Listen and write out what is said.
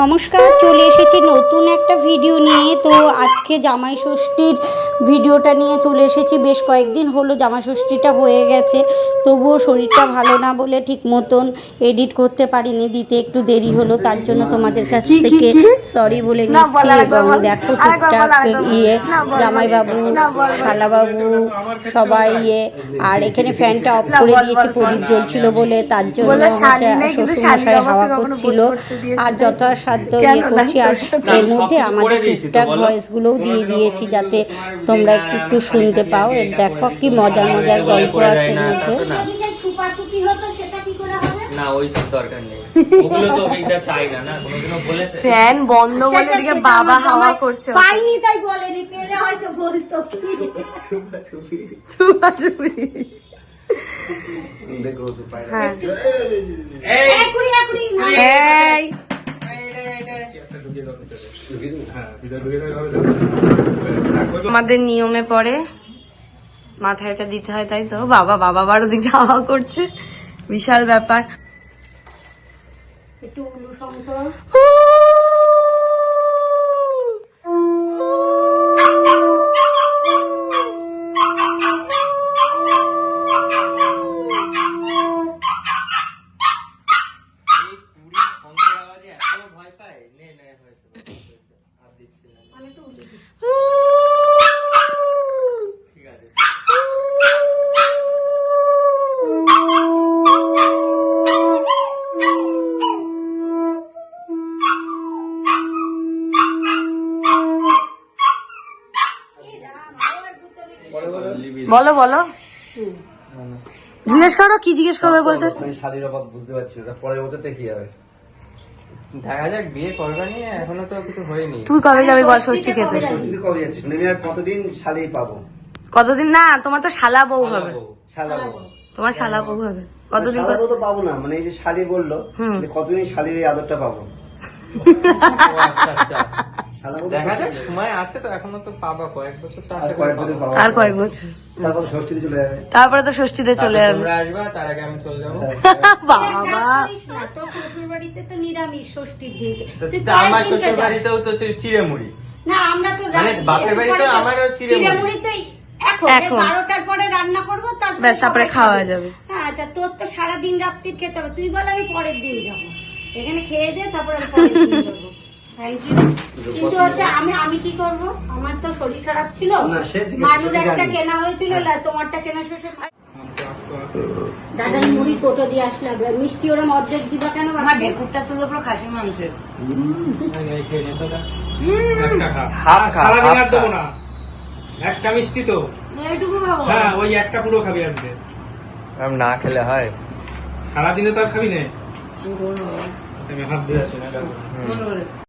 নমস্কার চলে এসেছি নতুন একটা ভিডিও নিয়ে তো আজকে জামাই ষষ্ঠীর ভিডিওটা নিয়ে চলে এসেছি বেশ কয়েকদিন হলো জামাই ষষ্ঠীটা হয়ে গেছে তবুও শরীরটা ভালো না বলে ঠিক মতন এডিট করতে পারিনি দিতে একটু দেরি হলো তার জন্য তোমাদের কাছ থেকে? সরি বলে নিচ্ছি এবং দেখো টুকটাক ইয়ে। জামাইবাবু। শালাবাবু সবাই ইয়ে আর এখানে ফ্যানটা অফ করে দিয়েছি। প্রদীপ জ্বলছিল বলে তার জন্য শ্বশুরমশাই হাওয়া করছিল আর না। কেন ইয়ে? করছি আর এর মধ্যে আমাদের টুকটাক ভয়েসগুলোও দিয়ে দিয়েছি যাতে তোমরা একটু একটু শুনতে পাও এর দেখো কি মজার মজার গল্প আছে এর মধ্যে না। ছুপাছুপি হতো সেটা কি করে হবে না ওই সব দরকার নেই ওগুলো তো এটা চাই না না কোনোদিনও বলেছে ফ্যান বন্ধ বলে দিকে বাবা হাওয়া করছে পাইনি তাই বলেনি পেলে হয়তো বলতো চুপাচুপি হ্যাঁ এই একুড়ি একুড়ি না এই আমাদের নিয়মে পড়ে মাথায় এটা দিতে হয় তাই তো? বাবা বাবা বারো দিকে হাওয়া করছে। বিশাল ব্যাপার। একটু বলো বলো। জিজ্ঞেস করো কি জিজ্ঞেস করবে বলছে? শালির অভাব বুঝতে পারছি না পরের বছরতে কি হবে দেখা যাক বিয়ে করবে নিয়ে এখনও তো কিছু হয়নি। তুই কবে যাবি বল ষষ্ঠী খেতে? যদি কবে যাচ্ছি? মানে আর কতদিন শালি পাবো? কতদিন? না তোমার তো শালা বউ হবে। শালা তোমার শালা বউ হবে। কতদিন শালা বউ তো পাবো না মানে এই যে শালি বলল হুম। কতদিন শালির এই আদরটা পাবো? দেখা যাক সময় আছে তো এখনও তো পাবা কয়েক বছর তো আশা করি কয়েক বছর পাবো। পাবো আর কয়েক বছর। তারপর ষষ্ঠীতে চলে যাবে। তারপরে তো ষষ্ঠীতে চলে যাবে। তোমরা আসবা তার আগে আমি চলে যাব। বাবা। তোর শ্বশুর বাড়িতে তো নিরামিষ ষষ্ঠীর দিনকে তো আমার শ্বশুর বাড়িতেও তো চিড়ে মুড়ি না আমরা তো মানে বাপের বাড়িতে আমারও চিড়ে মুড়ি। এখন এখন। বারোটার পরে রান্না করব তারপরে খাওয়া যাবে। হ্যাঁ তা তোর তো সারাদিন রাত্রির খেতে হবে। তুই বল আমি পরের দিন যাব। এখানে খেয়ে দে তারপরে কিন্তু হচ্ছে আমি আমি কি করব? আমার তো শরীর খারাপ ছিল। মানুর একটা কেনা হয়েছিল তোমারটা কেনা শেষে দাদার মুড়ি কোটো দিয়ে আসলে। মিষ্টি ওরা অর্ধেক দিবা কেন আমার ঢেকুরটা তো পুরো খাসি মাংসের। একটা মিষ্টি তো। এইটুকু খাব। হ্যাঁ ওই একটা পুরো খাবি আজকে। না খেলে হয়। সারাদিনে তো আর খাবি না। আমি হাত দিয়ে আসি না